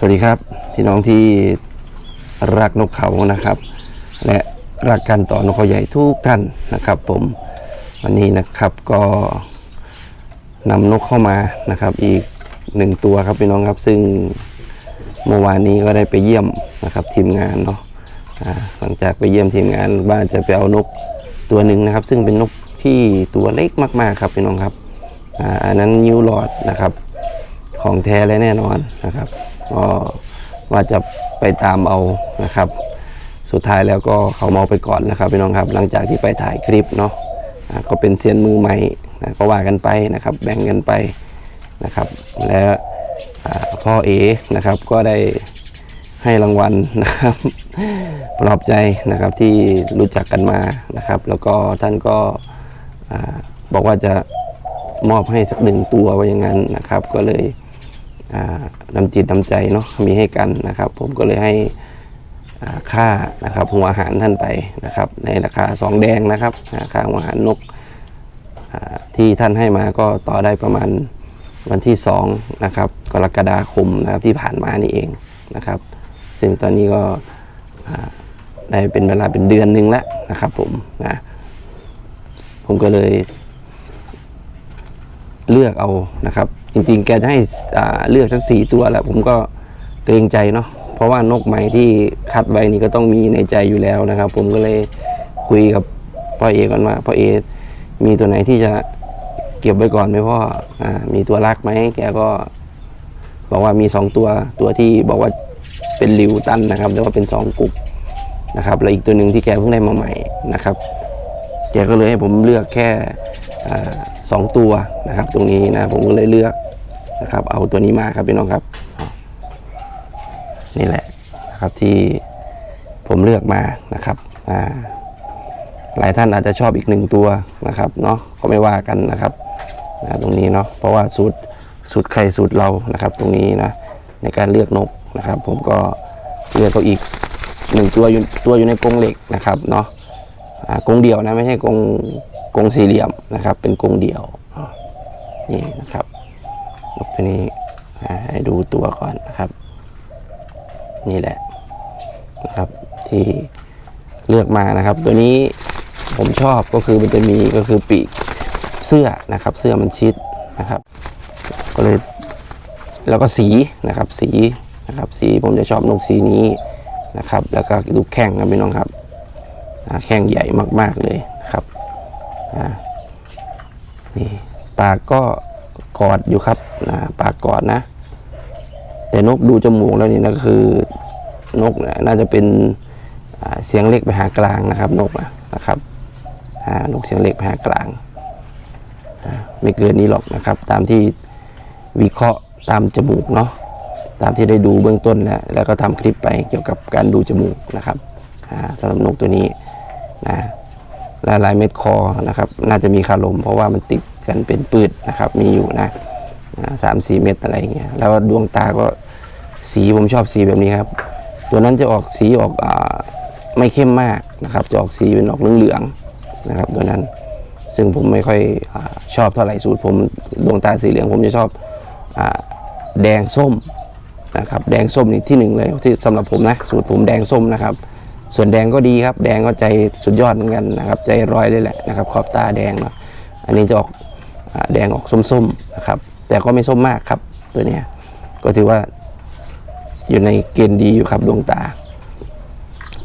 สวัสดีครับ พี่น้องที่รักนกเขานะครับ และรักการต่อนกเขาใหญ่ทุกท่านนะครับ ผมวันนี้นะครับก็นำนกเข้ามานะครับ อีกหนึ่งตัวครับพี่น้องครับซึ่งเมื่อวานนี้ก็ได้ไปเยี่ยมนะครับ ทีมงานเนาะหลังจากไปเยี่ยมทีมงานบ้านจะไปเอานกตัวหนึ่งนะครับ ซึ่งเป็นนกที่ตัวเล็กมาก ๆ ครับพี่น้องครับอ่าอันนั้นนิวหลอดนะครับ ของแท้และแน่นอนนะครับ ก็ว่าจะไปตามเอานะครับ สุดท้ายแล้วก็เขาเมาไปก่อนนะครับพี่น้องครับ หลังจากที่ไปถ่ายคลิปเนาะก็เป็นเซียนมือใหม่นะก็ว่ากันไปนะครับ แบ่งกันไปนะครับ และอ่าพ่อเอนะครับก็ได้ให้รางวัลนะครับปลอบใจนะครับที่รู้จักกันมานะครับ แล้วก็ท่านก็อบอกว่าจะมอบให้สักหนึ่งตัวไว่าอย่างนั้นนะครับ ก็เลย นำจิตนำใจเนาะมีให้กันนะครับ ผมก็เลยให้ค่านะครับหัวอาหารท่านไปนะครับ ในราคาสองแดงนะครับอ่าค่าหัวอาหารนกที่ท่านให้มาก็ต่อได้ประมาณวันที่สองนะครับกรกฎาคมนะครับที่ผ่านมานี่เองนะครับ ซึ่งตอนนี้ก็ได้เป็นเวลาเป็นเดือนหนึ่งแล้วนะครับผมนะผมก็เลยเลือกเอานะครับ จริงๆ แกจะให้เลือกทั้งสี่ตัวแหละผมก็เกรงใจเนาะเพราะว่านกใหม่ที่คัดไว้นี่ก็ต้องมีในใจอยู่แล้วนะครับ ผมก็เลยคุยกับพ่อเอก่อนว่าพ่อเอมีตัวไหนที่จะเก็บไว้ก่อนไหมพ่ออมีตัวรักไหมแกก็บอกว่ามีสองตัวตัวที่บอกว่าเป็นริวตันนะครับแล้วก็เป็นสองกุกนะครับแล้วอีกตัวหนึ่งที่แกเพิ่งได้มาใหม่นะครับแกก็เลยให้ผมเลือกแค่ สองตัวนะครับ ตรงนี้นะผมก็เลยเลือกนะครับ เอาตัวนี้มาครับพี่น้องครับ นี่แหละนะครับที่ผมเลือกมานะครับอ่าหลายท่านอาจจะชอบอีกหนึ่งตัวนะครับเนาะก็ไม่ว่ากันนะครับอ่าตรงนี้เนาะเพราะว่าสูตรสูตรใครสูตรเรานะครับ ตรงนี้นะในการเลือกนกนะครับ ผมก็เลือกเขาอีกหนึ่งตัวอยู่ตัวอยู่ในกรงเหล็กนะครับเนาะกรงเดียวนะไม่ใช่กรง กรงสี่เหลี่ยมนะครับ เป็นกรงเดี่ยวนี่นะครับนกตัวนี้ให้ดูตัวก่อนนะครับ นี่แหละนะครับที่เลือกมานะครับ ตัวนี้ผมชอบก็คือมันจะมีก็คือปีกเสื้อนะครับ เสื้อมันชิดนะครับ ก็เลยแล้วก็สีนะครับสีนะครับ สีผมจะชอบนกสีนี้นะครับ แล้วก็ดูแข้งครับพี่น้องครับแข้งใหญ่มากๆเลย นี่ปากก็กอดอยู่ครับนะปากกอดนะ แต่นกดูจมูกแล้วนี่นะคือนกน่าจะเป็นเสียงเล็กไปหากลางนะครับ นกนะครับนกเสียงเล็กไปหากลาง ไม่เกินนี้หรอกนะครับ ตามที่วิเคราะห์ตามจมูกเนาะตามที่ได้ดูเบื้องต้นแล้วแล้วก็ทำคลิปไปเกี่ยวกับการดูจมูกนะครับอ่าสำหรับนกตัวนี้นะ และลายเม็ดคอนะครับน่าจะมีคาลม เพราะว่ามันติดกันเป็นปืดนะครับมีอยู่นะสามสี่เม็ดอะไรอย่างเงี้ยแล้วดวงตาก็สีผมชอบสีแบบนี้ครับตัวนั้นจะออกสีออกอไม่เข้มมากนะครับจะออกสีเป็นออกเหลืองๆนะครับตัวนั้นซึ่งผมไม่ค่อยอชอบเท่าไหร่สูตรผมดวงตาสีเหลืองผมจะชอบอแดงส้มนะครับแดงส้มนี่ที่หนึ่งเลยที่สำหรับผมนะสูตรผมแดงส้มนะครับ ส่วนแดงก็ดีครับ แดงก็ใจสุดยอดเหมือนกันนะครับ ใจร้อยเลยแหละนะครับ ขอบตาแดงเนาะอันนี้จะออกแดงออกส้มๆนะครับ แต่ก็ไม่ส้มมากครับตัวเนี้ยก็ถือว่าอยู่ในเกณฑ์ดีอยู่ครับดวงตา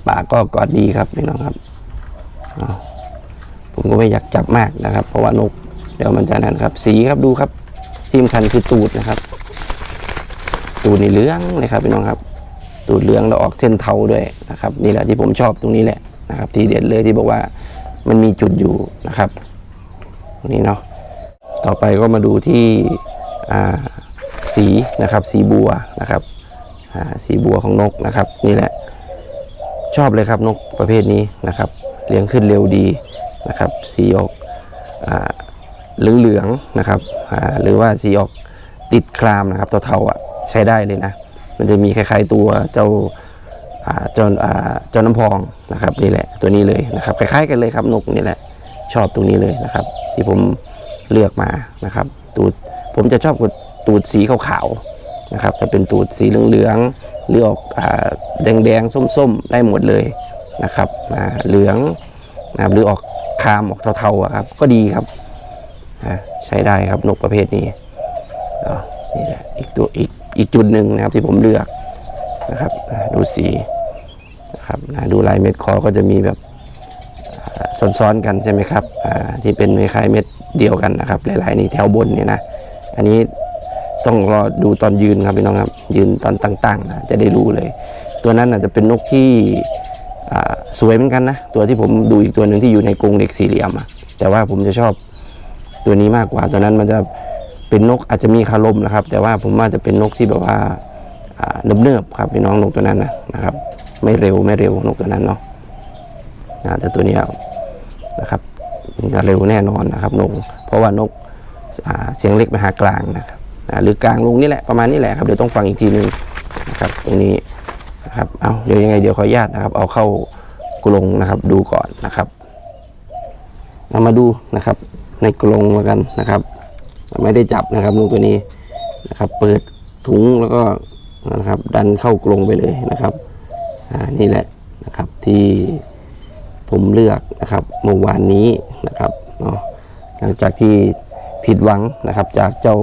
ปากก็กอดดีครับพี่น้องครับผมก็ไม่อยากจับมากนะครับ เพราะว่านกเดี๋ยวมันจะนั่นครับ สีครับดูครับที่สำคัญคือตูดนะครับ ตูดนี่เหลืองเลยครับพี่น้องครับ ตูดเหลืองแล้วออกเส้นเทาด้วยนะครับ นี่แหละที่ผมชอบตรงนี้แหละนะครับ ทีเด็ดเลยที่บอกว่ามันมีจุดอยู่นะครับตรงนี้เนาะต่อไปก็มาดูที่สีนะครับ สีบัวนะครับสีบัวของนกนะครับ นี่แหละ ชอบเลยครับนกประเภทนี้นะครับเลี้ยงขึ้นเร็วดีนะครับ สีออกอ่าเหลืองๆนะครับหรือว่าสีออกติดครามนะครับตัวเทาอะใช้ได้เลยนะ มันจะมีคล้ายๆตัวเจ้าเจ้าอ่าเจ้าน้ำพองนะครับนี่แหละตัวนี้เลยนะครับคล้ายๆกันเลยครับนกนี่แหละ ชอบตรงนี้เลยนะครับ ที่ผมเลือกมานะครับ ตูดผมจะชอบกับตูดสีขาวๆนะครับจะเป็นตูดสีเหลืองๆหรือออกอแดงๆส้มๆได้หมดเลยนะครับเหลืองนะครับหรือออกคามออกเทาๆครับ ก็ดีครับใช้ได้ครับนกประเภทนี้อ่านี่แหละอีกตัวอีก อีกจุดหนึ่งนะครับที่ผมเลือกนะครับดูสีนะครับดูลายเม็ดคอก็จะมีแบบซ้อนๆกันใช่ไหมครับที่เป็นคล้ายเม็ดเดียวกันนะครับ หลายๆนี่แถวบนเนี่ยนะอันนี้ต้องรอดูตอนยืนครับพี่น้องครับยืนตอนตั้งๆนะจะได้รู้เลย ตัวนั้นอาจจะเป็นนกที่สวยเหมือนกันนะตัวที่ผมดูอีกตัวหนึ่งที่อยู่ในกรงเหล็กสี่เหลี่ยมแต่ว่าผมจะชอบตัวนี้มากกว่าตัวนั้นมันจะ เป็นนกอาจจะมีคารมนะครับ แต่ว่าผมว่าจะเป็นนกที่แบบว่าเนิบๆครับพี่น้องนกตัวนั้นนะนะครับ ไม่เร็วไม่เร็วนกตัวนั้นเนาะแต่ตัวนี้นะครับจะเร็วแน่นอนนะครับนก เพราะว่านกาเสียงเล็กไปหากลางนะครับหรือกลางลงนี่แหละประมาณนี้แหละครับเดี๋ยวต้องฟังอีกทีนึงนะครับตรงนี้นะครับเอาเดี๋ยวยังไงเดี๋ยวขออนุญาตนะครับ เอาเข้ากรงนะครับ ดูก่อนนะครับเอามาดูนะครับ ในกรงแล้วกันนะครับ ไม่ได้จับนะครับนกตัวนี้นะครับ เปิดถุงแล้วก็นะครับ ดันเข้ากรงไปเลยนะครับอ่านี่แหละนะครับที่ผมเลือกนะครับเมื่อวานนี้นะครับเนาะหลังจากที่ผิดหวังนะครับ จากเจ้า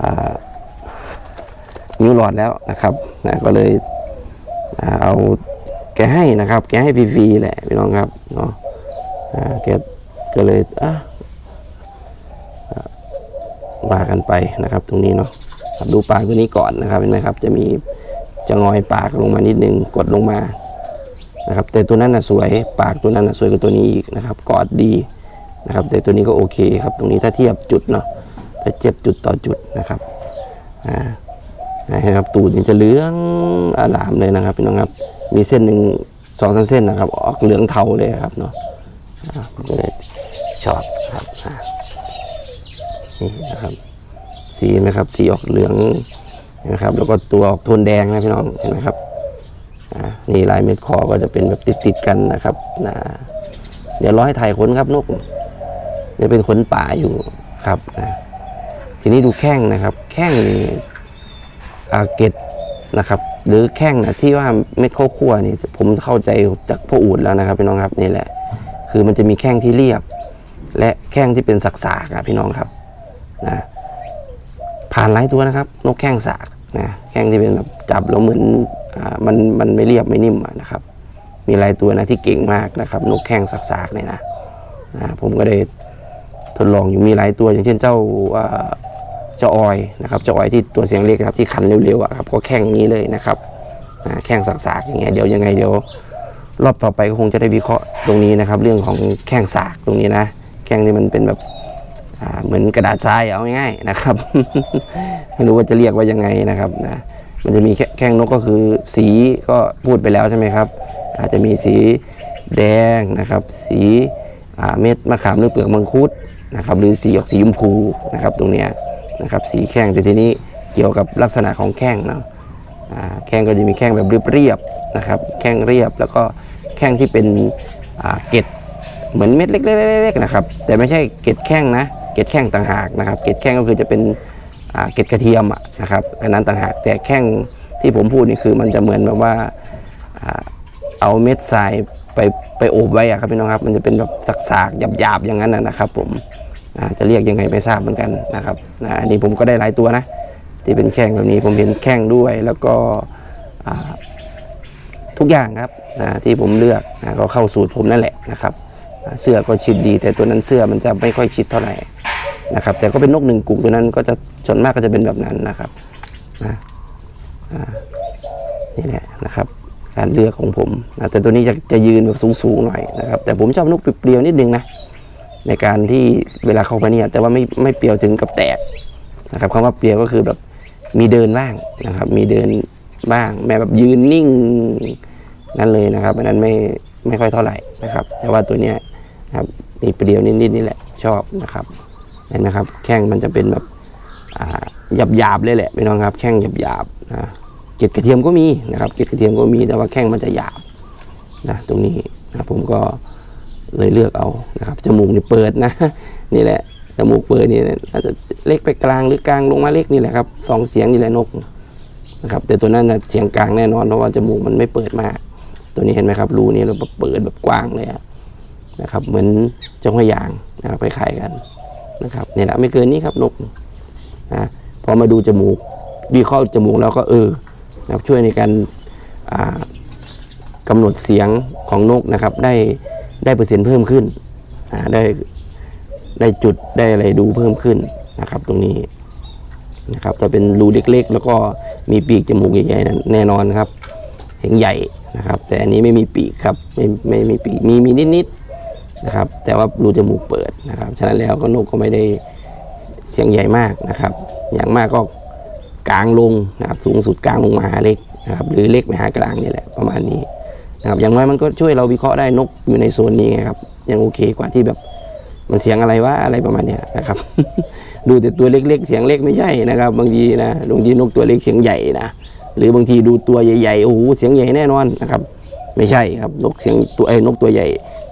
อ่านิ้วหลอดแล้วนะครับนะก็เลยอเอาแกให้นะครับ แกให้ฟรีๆแหละพี่น้องครับเนาะแกก็เลยอะ ว่ากันไปนะครับ ตรงนี้เนาะดูปากตัวนี้ก่อนนะครับเห็นไหมครับ จะมีจะงอยปากลงมานิดนึงกดลงมานะครับ แต่ตัวนั้นน่ะสวยปากตัวนั้นน่ะสวยกว่าตัวนี้อีกนะครับกอดดีนะครับ แต่ตัวนี้ก็โอเคครับ ตรงนี้ถ้าเทียบจุดเนาะถ้าเทียบจุดต่อจุดนะครับอ่านะครับตูดนี่จะเหลืองอาลามเลยนะครับพี่น้องครับ มีเส้นหนึ่งสองสามเส้นนะครับ ออกเหลืองเทาเลยครับเนาะอ่าผมก็เลยชอบครับอ่า นี่นะครับ สีนะครับ สีออกเหลืองนะครับ แล้วก็ตัวออกโทนแดงนะพี่น้องเห็นไหมครับอ่านี่ลายเม็ดคอก็จะเป็นแบบติดๆกันนะครับนะเดี๋ยวรอให้ถ่ายขนครับนกเดี๋ยวเป็นขนป่าอยู่ครับนะทีนี้ดูแข้งนะครับ แข้งอาเกตนะครับ หรือแข้งนะที่ว่าเม็ดข้าวคั่วนี่ผมเข้าใจจากพ่ออูดแล้วนะครับพี่น้องครับนี่แหละ คือมันจะมีแข้งที่เรียบ และแข้งที่เป็นสักๆอะพี่น้องครับ นะผ่านหลายตัวนะครับ นกแข้งสากนะแข้งที่เป็นแบบจับแล้วเหมือนอมันมันไม่เรียบไม่นิ่มนะครับ มีหลายตัวนะที่เก่งมากนะครับ นกแข้งสากๆเนี่ยนะนะผมก็ได้ทดลองอยู่มีหลายตัวอย่างเช่นเจ้าเจ้าออยนะครับเจ้าออยที่ตัวเสียงเล็กนะครับที่ขันเร็วๆอะครับก็แข้งนี้เลยนะครับแข้งสากๆอย่างเงี้ยเดี๋ยวยังไงเดี๋ยวรอบต่อไปก็คงจะได้วิเคราะห์ตรงนี้นะครับ เรื่องของแข้งสากตรงนี้นะ แข้งที่มันเป็นแบบ เหมือนกระดาษทรายเอาง่ายๆนะครับ ไม่รู้ว่าจะเรียกว่ายังไงนะครับนะมันจะมีแข้งนกก็คือสีก็พูดไปแล้วใช่ไหมครับ อาจจะมีสีแดงนะครับ สีเม็ดมะขามหรือเปลือกมังคุดนะครับหรือสีออกสีชมพูนะครับตรงเนี้ยนะครับสีแข้งแต่ทีนี้เกี่ยวกับลักษณะของแข้งเนาะแข้งก็จะมีแข้งแบบเรียบๆนะครับแข้งเรียบแล้วก็แข้งที่เป็นเกล็ดเหมือนเม็ดเล็กๆๆๆนะครับ แต่ไม่ใช่เกล็ดแข้งนะ เกล็ดแข้งต่างหากนะครับ เกล็ดแข้งก็คือจะเป็นเกล็ดกระเทียมนะครับอันนั้นต่างหากแต่แข้งที่ผมพูดนี่คือมันจะเหมือนแบบว่าเอาเม็ดทรายไปไปโอบไว้อะครับพี่น้องครับ มันจะเป็นแบบสากๆหยาบๆอย่างนั้นนะครับ ผมจะเรียกยังไงไม่ทราบเหมือนกันนะครับอันนี้ผมก็ได้หลายตัวนะ ที่เป็นแข้งแบบนี้ผมเห็นแข้งด้วยแล้วก็ทุกอย่างครับนะที่ผมเลือกนะก็เข้าสูตรผมนั่นแหละนะครับ เสื้อก็ชิดดี แต่ตัวนั้นเสื้อมันจะไม่ค่อยชิดเท่าไหร่ นะครับ แต่ก็เป็นนกหนึ่งกลุ่มตัวนั้นก็จะส่วนมากก็จะเป็นแบบนั้นนะครับนะอ่านี่แหละนะครับการเลือกของผมนะแต่ตัวนี้จะจะยืนแบบสูงๆหน่อยนะครับ แต่ผมชอบนกเปรียวนิดนึงนะในการที่เวลาเข้าไปเนี่ยแต่ว่าไม่ไม่เปรียวถึงกับแตกนะครับคำว่าเปรียวก็คือแบบมีเดินบ้างนะครับ มีเดินบ้างแม้แบบยืนนิ่งนั่นเลยนะครับอันนั้นไม่ไม่ค่อยเท่าไหร่นะครับ แต่ว่าตัวเนี้ยนะครับมีเปรียวนิดๆนี่แหละชอบนะครับ เห็นไหมครับ แข้งมันจะเป็นแบบหยาบหยาบๆเลยแหละพี่น้องครับ แข้งหยาบหยาบๆนะเกล็ดกระเทียมก็มีนะครับ เกล็ดกระเทียมก็มีแต่ว่าแข้งมันจะหยาบนะตรงนี้นะผมก็เลยเลือกเอานะครับจมูกนี่เปิดนะ นี่แหละจมูกเปิดนี่อาจจะเล็กไปกลางหรือกลางลงมาเล็กนี่แหละครับสองเสียงนี่แหละนกนะครับ แต่ตัวนั้นนะเสียงกลางแน่นอนเพราะว่าจมูกมันไม่เปิดมาก ตัวนี้เห็นไหมครับรูนี้เราเปิดแบบกว้างเลยนะครับ เหมือนจ้าห้วยยางนะครับคล้ายๆกัน นะครับนี่แหละไม่เกินนี้ครับนกนะพอมาดูจมูกวิเคราะห์จมูกแล้วก็เออนะครับช่วยในการอ่ากำหนดเสียงของนกนะครับ ได้ได้เปอร์เซ็นต์เพิ่มขึ้นได้ได้จุดได้อะไรดูเพิ่มขึ้นนะครับ ตรงนี้นะครับถ้าเป็นรูเล็กๆ แล้วก็มีปีกจมูกใหญ่ๆนั้นแน่นอนครับ เสียงใหญ่นะครับ แต่อันนี้ไม่มีปีกครับไม่ไม่มีปีกมีมีนิดๆ นะครับ แต่ว่ารูจมูกเปิดนะครับ ฉะนั้นแล้วก็นกก็ไม่ได้เสียงใหญ่มากนะครับ อย่างมากก็กลางลงนะครับ สูงสุดกลางลงมาหาเล็กนะครับ หรือเล็กไปหากลางนี่แหละประมาณนี้นะครับ อย่างน้อยมันก็ช่วยเราวิเคราะห์ได้นกอยู่ในโซนนี้ไงครับ ยังโอเคกว่าที่แบบมันเสียงอะไรวะอะไรประมาณเนี้ยนะครับ ดูแต่ตัวเล็กๆ เสียงเล็กไม่ใช่นะครับ บางทีนะบางทีนกตัวเล็กเสียงใหญ่นะหรือบางทีดูตัวใหญ่ๆโอ้โหเสียงใหญ่แน่นอนนะครับ ไม่ใช่ครับนกเสียงตัวไอ้นกตัวใหญ่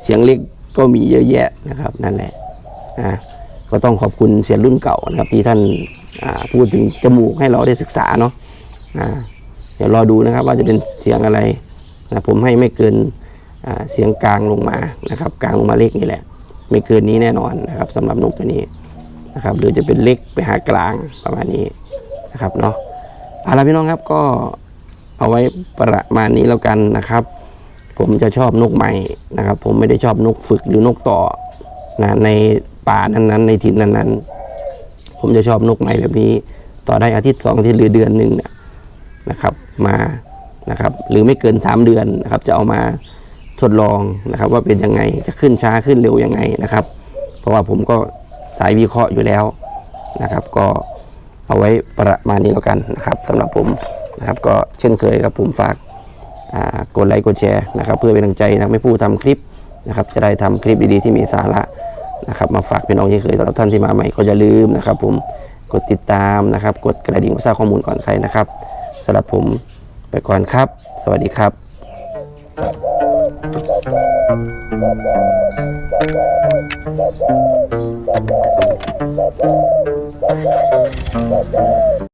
เสียงเล็ก ก็มีเยอะแยะนะครับนั่นแหละอ่าก็ต้องขอบคุณเสียรุ่นเก่านะครับที่ท่านอ่าพูดถึงจมูกให้เราได้ศึกษาเนาะอ่าเดี๋ยวรอดูนะครับว่าจะเป็นเสียงอะไรนะผมให้ไม่เกินอ่าเสียงกลางลงมานะครับกลางลงมาเล็กนี่แหละ ไม่เกินนี้แน่นอนนะครับสำหรับนกตัวนี้นะครับหรือจะเป็นเล็กไปหากลางประมาณนี้นะครับเนาะเอาละพี่น้องครับก็เอาไว้ประมาณนี้แล้วกันนะครับ ผมจะชอบนกใหม่นะครับ ผมไม่ได้ชอบนกฝึกหรือนกต่อนะในป่านั้นๆ ในถิ่นนั้นๆ ผมจะชอบนกใหม่แบบนี้ ต่อได้อาทิตย์สองอาทิตย์หรือเดือนหนึ่งเนี่ยนะครับมานะครับ หรือไม่เกิน 3 เดือนนะครับ จะเอามาทดลองนะครับ ว่าเป็นยังไงจะขึ้นช้าขึ้นเร็วยังไงนะครับ เพราะว่าผมก็สายวิเคราะห์อยู่แล้วนะครับ ก็เอาไว้ประมาณนี้แล้วกันนะครับสำหรับผมนะครับ ก็เช่นเคยครับผมฝาก กดไลค์กดแชร์นะครับเพื่อเป็นกำลังใจนะไม่ผู้ทำคลิปนะครับจะได้ทำคลิปดีๆที่มีสาระนะครับมาฝากพี่น้องที่เคยสำหรับท่านที่มาใหม่ก็อย่าลืมนะครับผมกดติดตามนะครับกดกระดิ่งเพื่อทราบข้อมูลก่อนใครนะครับสำหรับผมไปก่อนครับ สวัสดีครับ